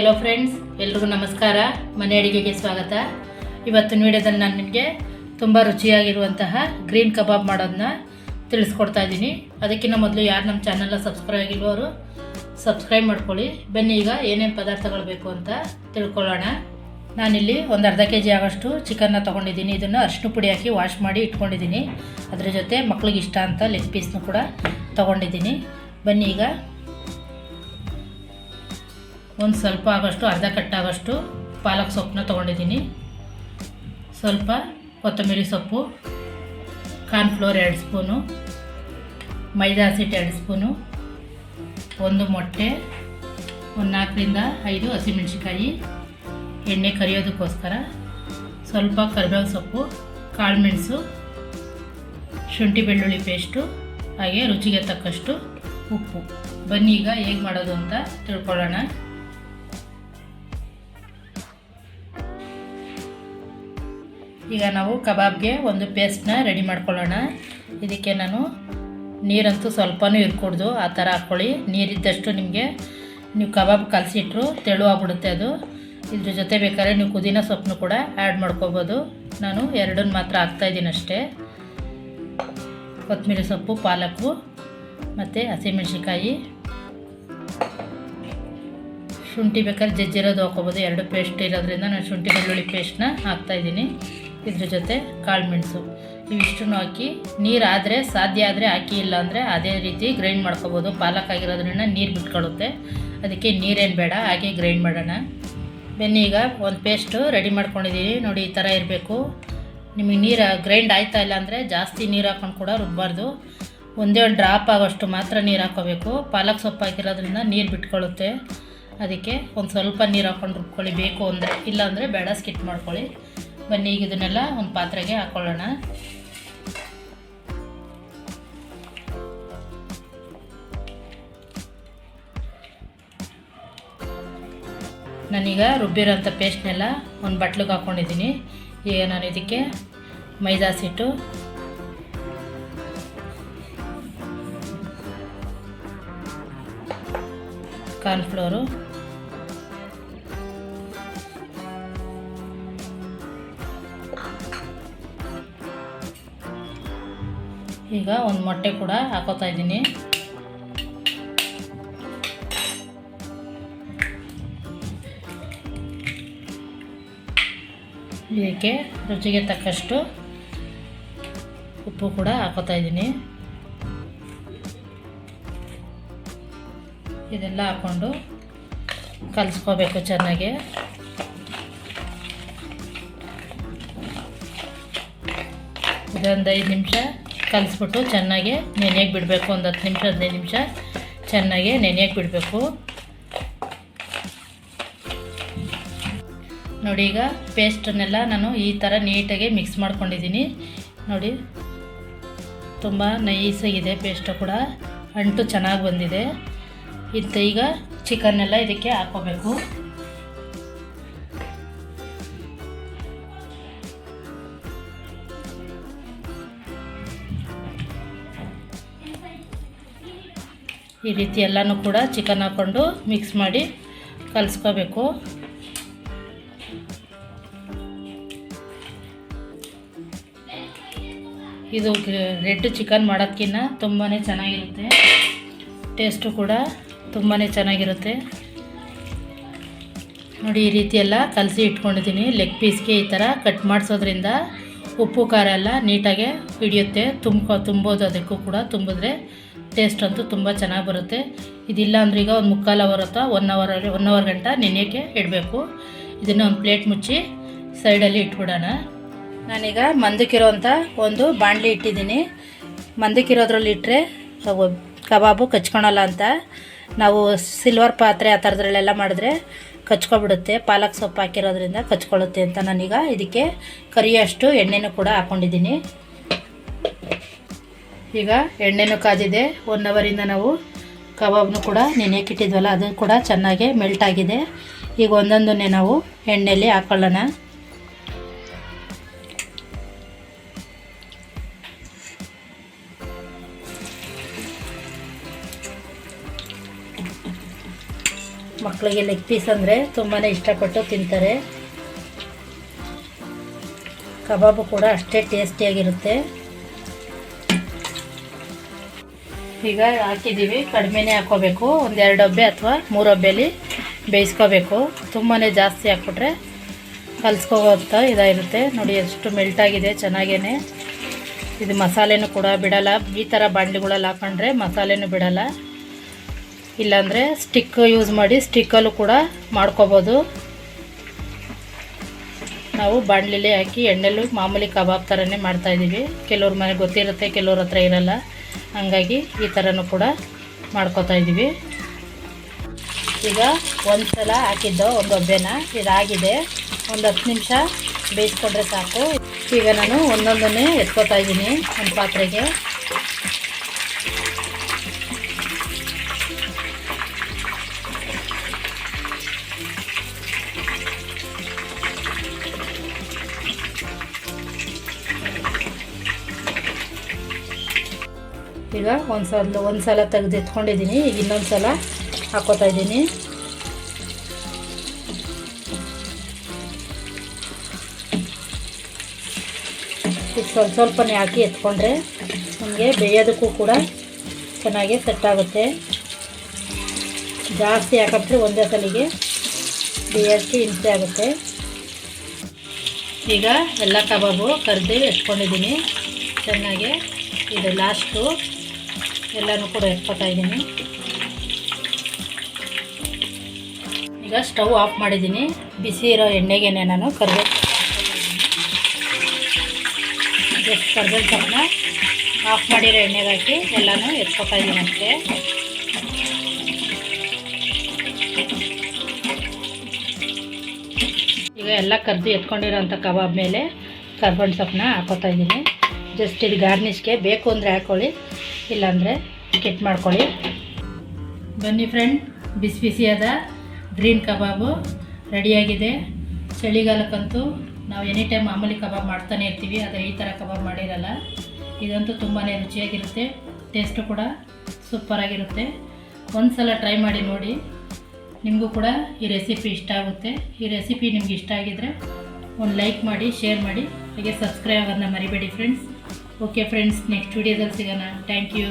Hello friends ಎಲ್ರಿಗೂ ನಮಸ್ಕಾರ. ಮನೆ ಅಡಿಗೆಗೆ ಸ್ವಾಗತ. ಇವತ್ತಿನ ವಿಡಿಯೋದಲ್ಲಿ ನಾನು ನಿಮಗೆ ತುಂಬ ರುಚಿಯಾಗಿರುವಂತಹ ಗ್ರೀನ್ ಕಬಾಬ್ ಮಾಡೋದನ್ನ ತಿಳಿಸ್ಕೊಡ್ತಾ ಇದ್ದೀನಿ. ಅದಕ್ಕಿಂತ ಮೊದಲು ಯಾರು ನಮ್ಮ ಚಾನಲ್ನ ಸಬ್ಸ್ಕ್ರೈಬ್ ಆಗಿಲ್ವವರು ಸಬ್ಸ್ಕ್ರೈಬ್ ಮಾಡ್ಕೊಳ್ಳಿ. ಬನ್ನಿ ಈಗ ಏನೇನು ಪದಾರ್ಥಗಳು ಬೇಕು ಅಂತ ತಿಳ್ಕೊಳ್ಳೋಣ. ನಾನಿಲ್ಲಿ ಒಂದು ಅರ್ಧ ಕೆ ಜಿ ಆಗೋಷ್ಟು ಚಿಕನ್ನ ತೊಗೊಂಡಿದ್ದೀನಿ. ಇದನ್ನು ಅರಿಶಿನ ಪುಡಿ ಹಾಕಿ ವಾಶ್ ಮಾಡಿ ಇಟ್ಕೊಂಡಿದ್ದೀನಿ. ಅದರ ಜೊತೆ ಮಕ್ಳಿಗೆ ಇಷ್ಟ ಅಂತ ಲೆಗ್ ಪೀಸ್ನು ಕೂಡ ತೊಗೊಂಡಿದ್ದೀನಿ. ಬನ್ನಿ ಈಗ ಒಂದು ಸ್ವಲ್ಪ ಆಗೋಷ್ಟು, ಅರ್ಧ ಕಟ್ಟಾಗೋಷ್ಟು ಪಾಲಕ್ ಸೊಪ್ಪನ್ನ ತೊಗೊಂಡಿದ್ದೀನಿ. ಸ್ವಲ್ಪ ಕೊತ್ತಂಬರಿ ಸೊಪ್ಪು, ಕಾರ್ನ್ಫ್ಲೋರ್ ಎರಡು ಸ್ಪೂನು, ಮೈದಾ ಹಸಿಟ್ಟು ಎರಡು ಸ್ಪೂನು, ಒಂದು ಮೊಟ್ಟೆ, ಒಂದು ನಾಲ್ಕರಿಂದ ಐದು ಹಸಿಮೆಣ್ಸಿಕಾಯಿ ಎಣ್ಣೆ ಕರಿಯೋದಕ್ಕೋಸ್ಕರ ಸ್ವಲ್ಪ ಕರಿಬೇವು ಸೊಪ್ಪು ಕಾಳುಮೆಣಸು ಶುಂಠಿ ಬೆಳ್ಳುಳ್ಳಿ ಪೇಸ್ಟು, ಹಾಗೆ ರುಚಿಗೆ ತಕ್ಕಷ್ಟು ಉಪ್ಪು. ಬನ್ನಿ ಈಗ ಹೇಗೆ ಮಾಡೋದು ಅಂತ ತಿಳ್ಕೊಳ್ಳೋಣ. ಈಗ ನಾವು ಕಬಾಬ್ಗೆ ಒಂದು ಪೇಸ್ಟ್ನ ರೆಡಿ ಮಾಡ್ಕೊಳ್ಳೋಣ. ಇದಕ್ಕೆ ನಾನು ನೀರಂತೂ ಸ್ವಲ್ಪನೂ ಇರ್ಕೊಡ್ದು, ಆ ಥರ ಹಾಕ್ಕೊಳ್ಳಿ. ನೀರಿದ್ದಷ್ಟು ನಿಮಗೆ ನೀವು ಕಬಾಬ್ ಕಲಸಿಟ್ರು ತೆಳು ಆಗ್ಬಿಡುತ್ತೆ ಅದು. ಇದ್ರ ಜೊತೆ ಬೇಕಾದ್ರೆ ನೀವು ಪುದೀನ ಸೊಪ್ಪನ್ನು ಕೂಡ ಆ್ಯಡ್ ಮಾಡ್ಕೋಬೋದು. ನಾನು ಎರಡನ್ನು ಮಾತ್ರ ಹಾಕ್ತಾಯಿದ್ದೀನಿ ಅಷ್ಟೇ. ಕೊತ್ತಂಬರಿ ಸೊಪ್ಪು, ಪಾಲಕ್ಕು ಮತ್ತು ಹಸಿಮೆಣ್ಸಿಕಾಯಿ ಶುಂಠಿ ಬೇಕಾದ್ರೆ ಜಜ್ಜಿರೋದು ಹಾಕೋಬೋದು ಎರಡು ಪೇಸ್ಟ್ ಇರೋದ್ರಿಂದ ನಾನು ಶುಂಠಿ ಬೆಳ್ಳುಳ್ಳಿ ಪೇಸ್ಟ್ನ ಹಾಕ್ತಾಯಿದ್ದೀನಿ ಇದ್ರ ಜೊತೆ ಕಾಳು ಮೆಣಸು. ಇವಿಷ್ಟನ್ನು ಹಾಕಿ ನೀರು ಆದರೆ ಸಾಧ್ಯ ಆದರೆ ಹಾಕಿ ಇಲ್ಲ ಅಂದರೆ ಅದೇ ರೀತಿ ಗ್ರೈಂಡ್ ಮಾಡ್ಕೋಬೋದು. ಪಾಲಕ್ ಆಗಿರೋದ್ರಿಂದ ನೀರು ಬಿಟ್ಕೊಳ್ಳುತ್ತೆ. ಅದಕ್ಕೆ ನೀರೇನು ಬೇಡ, ಹಾಗೆ ಗ್ರೈಂಡ್ ಮಾಡೋಣ. ಬೆನ್ನೀಗ ಒಂದು ಪೇಸ್ಟು ರೆಡಿ ಮಾಡ್ಕೊಂಡಿದ್ದೀವಿ ನೋಡಿ, ಈ ಥರ ಇರಬೇಕು. ನಿಮಗೆ ನೀರು ಗ್ರೈಂಡ್ ಆಯ್ತಾ ಇಲ್ಲ ಅಂದರೆ ಜಾಸ್ತಿ ನೀರು ಹಾಕೊಂಡು ಕೂಡ ರುಬ್ಬಾರ್ದು. ಒಂದೇ ಒಂದು ಡ್ರಾಪ್ ಆಗೋಷ್ಟು ಮಾತ್ರ ನೀರು ಹಾಕೋಬೇಕು ಪಾಲಕ್ ಸೊಪ್ಪು ಹಾಕಿರೋದ್ರಿಂದ ನೀರು ಬಿಟ್ಕೊಳ್ಳುತ್ತೆ. ಅದಕ್ಕೆ ಒಂದು ಸ್ವಲ್ಪ ನೀರು ಹಾಕೊಂಡು ರುಬ್ಕೊಳ್ಳಿ. ಬೇಕು ಅಂದರೆ, ಇಲ್ಲಾಂದರೆ ಬೇಡ ಸ್ಕಿಟ್ ಮಾಡ್ಕೊಳ್ಳಿ. ಬನ್ನಿ, ಈಗ ಇದನ್ನೆಲ್ಲ ಒಂದು ಪಾತ್ರೆಗೆ ಹಾಕ್ಕೊಳ್ಳೋಣ ನಾನೀಗ ರುಬ್ಬಿರೋಂಥ ಪೇಸ್ಟ್ನೆಲ್ಲ ಒಂದು ಬಟ್ಲಿಗೆ ಹಾಕ್ಕೊಂಡಿದ್ದೀನಿ ಈಗ ನಾನು ಇದಕ್ಕೆ ಮೈದಾ ಸಿಟ್ಟು ಕಾರ್ನ್ಫ್ಲೋರು. ಈಗ ಒಂದು ಮೊಟ್ಟೆ ಕೂಡ ಹಾಕೋತಾ ಇದ್ದೀನಿ. ಇದಕ್ಕೆ ರುಚಿಗೆ ತಕ್ಕಷ್ಟು ಉಪ್ಪು ಕೂಡ ಹಾಕೋತಾ ಇದ್ದೀನಿ. ಇದೆಲ್ಲ ಹಾಕ್ಕೊಂಡು ಕಲಿಸ್ಕೋಬೇಕು ಚೆನ್ನಾಗಿ. ಇದೊಂದು ಐದು ನಿಮಿಷ. ಕಲಿಸ್ಬಿಟ್ಟು ಚೆನ್ನಾಗಿ ನೆನೆಯಕ್ಕೆ ಬಿಡಬೇಕು. ಒಂದು ಹತ್ತು ನಿಮಿಷ, ಹದಿನೈದು ನಿಮಿಷ ಚೆನ್ನಾಗಿ ನೆನೆಯಕ್ಕೆ ಬಿಡಬೇಕು. ನೋಡಿ, ಈಗ ಪೇಸ್ಟನ್ನೆಲ್ಲ ನಾನು ಈ ಥರ ನೀಟಾಗಿ ಮಿಕ್ಸ್ ಮಾಡ್ಕೊಂಡಿದ್ದೀನಿ. ನೋಡಿ, ತುಂಬ ನೈಸಾಗಿದೆ ಪೇಸ್ಟು ಕೂಡ. ಅಂಟು ಚೆನ್ನಾಗಿ ಬಂದಿದೆ. ಇಂಥ ಈಗ ಚಿಕನ್ನೆಲ್ಲ ಇದಕ್ಕೆ ಹಾಕೋಬೇಕು ಈ ರೀತಿ ಎಲ್ಲನೂ ಕೂಡ ಚಿಕನ್ ಹಾಕ್ಕೊಂಡು ಮಿಕ್ಸ್ ಮಾಡಿ ಕಲಿಸ್ಕೋಬೇಕು. ಇದು ರೆಡ್ ಚಿಕನ್ ಮಾಡೋದಕ್ಕಿಂತ ತುಂಬಾ ಚೆನ್ನಾಗಿರುತ್ತೆ. ಟೇಸ್ಟು ಕೂಡ ತುಂಬಾ ಚೆನ್ನಾಗಿರುತ್ತೆ. ನೋಡಿ ಈ ರೀತಿ ಎಲ್ಲ ಕಲಸಿ ಇಟ್ಕೊಂಡಿದ್ದೀನಿ. ಲೆಗ್ ಪೀಸ್ಗೆ ಈ ಥರ ಕಟ್ ಮಾಡಿಸೋದ್ರಿಂದ ಉಪ್ಪು, ಖಾರ ಎಲ್ಲ ನೀಟಾಗೆ ಹಿಡಿಯುತ್ತೆ. ತುಂಬ ತುಂಬೋದು ಅದಕ್ಕೂ ಕೂಡ ತುಂಬಿದ್ರೆ ಟೇಸ್ಟ್ ಅಂತೂ ತುಂಬ ಚೆನ್ನಾಗಿ ಬರುತ್ತೆ. ಇದಿಲ್ಲ ಅಂದ್ರೆ ಈಗ ಒಂದು ಮುಕ್ಕಾಲು ಅವರ್ ಅಥವಾ ಒನ್ ಅವರ್ ಒನ್ ಅವರ್ ಗಂಟ ನೆನೆಯೋಕ್ಕೆ ಇಡಬೇಕು. ಇದನ್ನು ಒಂದು ಪ್ಲೇಟ್ ಮುಚ್ಚಿ ಸೈಡಲ್ಲಿ ಇಟ್ಬಿಡೋಣ. ನಾನೀಗ ಮಂದಕ್ಕಿರೋಂಥ ಒಂದು ಬಾಣಲಿ ಇಟ್ಟಿದ್ದೀನಿ. ಮಂದಕ್ಕಿರೋದ್ರಲ್ಲಿ ಇಟ್ಟರೆ ಕಬಾಬು ಕಚ್ಕೊಳಲ್ಲ ಅಂತ. ನಾವು ಸಿಲ್ವರ್ ಪಾತ್ರೆ ಆ ಥರದ್ರಲ್ಲೆಲ್ಲ ಮಾಡಿದ್ರೆ ಕಚ್ಕೊಬಿಡುತ್ತೆ. ಪಾಲಕ್ ಸೊಪ್ಪು ಹಾಕಿರೋದ್ರಿಂದ ಕಚ್ಕೊಳ್ಳುತ್ತೆ ಅಂತ ನಾನೀಗ ಇದಕ್ಕೆ ಕರಿಯಷ್ಟು ಎಣ್ಣೆನೂ ಕೂಡ ಹಾಕ್ಕೊಂಡಿದ್ದೀನಿ ಈಗ ಎಣ್ಣೆನೂ ಕಾದಿದೆ. ಒನ್ ಅವರಿಂದ ನಾವು ಕಬಾಬ್ನು ಕೂಡ ನೆನೆಯಕ್ಕಿಟ್ಟಿದ್ವಲ್ಲ ಅದು ಕೂಡ ಚೆನ್ನಾಗಿ ಮೆಲ್ಟ್ ಆಗಿದೆ. ಈಗ ಒಂದೊಂದನ್ನೇ ನಾವು ಎಣ್ಣೆಯಲ್ಲಿ ಹಾಕ್ಕೊಳ್ಳೋಣ ಮಕ್ಕಳಿಗೆ ಲೆಗ್ ಪೀಸ್ ಅಂದರೆ ತುಂಬಾ ಇಷ್ಟಪಟ್ಟು ತಿಂತಾರೆ. ಕಬಾಬು ಕೂಡ ಅಷ್ಟೇ ಟೇಸ್ಟಿಯಾಗಿರುತ್ತೆ ಈಗ ಹಾಕಿದ್ದೀವಿ. ಕಡಿಮೆನೇ ಹಾಕೋಬೇಕು. ಒಂದೆರಡು ಹಬ್ಬೆ ಅಥವಾ ಮೂರು ಹಬ್ಬೆಯಲ್ಲಿ ಬೇಯಿಸ್ಕೋಬೇಕು. ತುಂಬಾ ಜಾಸ್ತಿ ಹಾಕ್ಬಿಟ್ರೆ ಕಲ್ಸ್ಕೋಗೋತ್ತ ಇದಾಗಿರುತ್ತೆ. ನೋಡಿ, ಎಷ್ಟು ಮೆಲ್ಟಾಗಿದೆ ಚೆನ್ನಾಗೇ ಇದು ಮಸಾಲೆನೂ ಕೂಡ ಬಿಡಲ್ಲ. ಈ ಥರ ಬಾಂಡ್ಲಿಗಳಲ್ಲಿ ಹಾಕೊಂಡ್ರೆ ಮಸಾಲೆನೂ ಬಿಡಲ್ಲ. ಇಲ್ಲಾಂದರೆ ಸ್ಟಿಕ್ ಯೂಸ್ ಮಾಡಿ ಸ್ಟಿಕ್ಕಲ್ಲೂ ಕೂಡ ಮಾಡ್ಕೋಬೋದು. ನಾವು ಬಾಣಲಿಲಿ ಹಾಕಿ ಎಣ್ಣೆಲು ಮಾಮೂಲಿ ಕಬಾಬ್ ಥರನೇ ಮಾಡ್ತಾಯಿದ್ದೀವಿ ಕೆಲವ್ರ ಮನೆ ಗೊತ್ತಿರುತ್ತೆ, ಕೆಲವ್ರ ಹತ್ರ ಇರಲ್ಲ. ಹಂಗಾಗಿ ಈ ಥರನೂ ಕೂಡ ಮಾಡ್ಕೋತಾ ಇದ್ದೀವಿ. ಈಗ ಒಂದು ಸಲ ಹಾಕಿದ್ದು ಒಂದು ಒಬ್ಬೆನ ಇದಾಗಿದೆ. ಒಂದು ಹತ್ತು ನಿಮಿಷ ಬೇಯಿಸ್ಕೊಂಡ್ರೆ ಸಾಕು. ಈಗ ನಾನು ಒಂದೊಂದನ್ನೇ ಎತ್ಕೋತಾ ಇದ್ದೀನಿ ಒಂದು ಪಾತ್ರೆಗೆ. ಈಗ ಒಂದು ಸಲ ಒಂದು ಸಲ ತೆಗೆದು ಎತ್ಕೊಂಡಿದ್ದೀನಿ. ಈಗ ಇನ್ನೊಂದು ಸಲ ಹಾಕೋತಾ ಇದ್ದೀನಿ. ಈಗ ಸ್ವಲ್ಪ ಸ್ವಲ್ಪನೇ ಹಾಕಿ ಎತ್ಕೊಂಡ್ರೆ ನಮಗೆ ಬೇಯೋದಕ್ಕೂ ಕೂಡ ಚೆನ್ನಾಗಿ ಸೆಟ್ ಆಗುತ್ತೆ. ಜಾಸ್ತಿ ಹಾಕಿದ್ರೆ ಒಂದೇ ಸಲಿಗೆ ಬೇಯೋಕ್ಕೆ ಹಿಂಸೆ ಆಗುತ್ತೆ. ಈಗ ಎಲ್ಲ ಕಬಾಬು ಕರೆದು ಎತ್ಕೊಂಡಿದ್ದೀನಿ. ಚೆನ್ನಾಗಿ ಇದು ಲಾಸ್ಟು ಎಲ್ಲನೂ ಕೂಡ ಎತ್ಕೊತಾ ಇದ್ದೀನಿ. ಈಗ ಸ್ಟವ್ ಆಫ್ ಮಾಡಿದ್ದೀನಿ. ಬಿಸಿ ಇರೋ ಎಣ್ಣೆಗೆ ನಾನು ಕರ್ಬೇವು ಜಸ್ಟ್ ಕರಿಬೇವು ಸೊಪ್ಪನ್ನ ಆಫ್ ಮಾಡಿರೋ ಎಣ್ಣೆಗೆ ಹಾಕಿ ಎಲ್ಲನೂ ಎತ್ಕೊತಾ ಇದ್ದೀನಿ ಅಷ್ಟೇ. ಈಗ ಎಲ್ಲ ಕರ್ದು ಎತ್ಕೊಂಡಿರೋಂಥ ಕಬಾಬ್ ಮೇಲೆ ಕರ್ಬೇವಿನ ಸೊಪ್ಪನ್ನ ಹಾಕೋತಾ ಇದ್ದೀನಿ. ಜಸ್ಟ್ ಇದು ಗಾರ್ನಿಷ್ಗೆ ಬೇಕು ಅಂದರೆ ಹಾಕ್ಕೊಳ್ಳಿ ಇಲ್ಲಾಂದರೆ ಕೆಟ್ ಮಾಡ್ಕೊಳ್ಳಿ. ಬನ್ನಿ ಫ್ರೆಂಡ್ ಬಿಸಿ ಬಿಸಿಯಾದ ಗ್ರೀನ್ ಕಬಾಬು ರೆಡಿಯಾಗಿದೆ. ಚಳಿಗಾಲಕ್ಕಂತೂ ನಾವು ಎನಿ ಟೈಮ್ ಮಾಮೂಲಿ ಕಬಾಬ್ ಮಾಡ್ತಾನೆ ಇರ್ತೀವಿ, ಆದರೆ ಈ ಥರ ಕಬಾಬ್ ಮಾಡಿರಲ್ಲ. ಇದಂತೂ ತುಂಬಾ ರುಚಿಯಾಗಿರುತ್ತೆ ಟೇಸ್ಟು ಕೂಡ ಸೂಪರಾಗಿರುತ್ತೆ ಒಂದು ಸಲ ಟ್ರೈ ಮಾಡಿ ನೋಡಿ, ನಿಮಗೂ ಕೂಡ ಈ ರೆಸಿಪಿ ಇಷ್ಟ ಆಗುತ್ತೆ. ಈ ರೆಸಿಪಿ ನಿಮ್ಗೆ ಇಷ್ಟ ಆಗಿದ್ರೆ ಒಂದು ಲೈಕ್ ಮಾಡಿ ಶೇರ್ ಮಾಡಿ, ಹಾಗೆ ಸಬ್ಸ್ಕ್ರೈಬ್ ಮರಿಬೇಡಿ ಫ್ರೆಂಡ್ಸ್ ಓಕೆ ಫ್ರೆಂಡ್ಸ್ ನೆಕ್ಸ್ಟ್ ವೀಡಿಯೋದಲ್ಲಿ ಸಿಗೋಣ ಥ್ಯಾಂಕ್ ಯು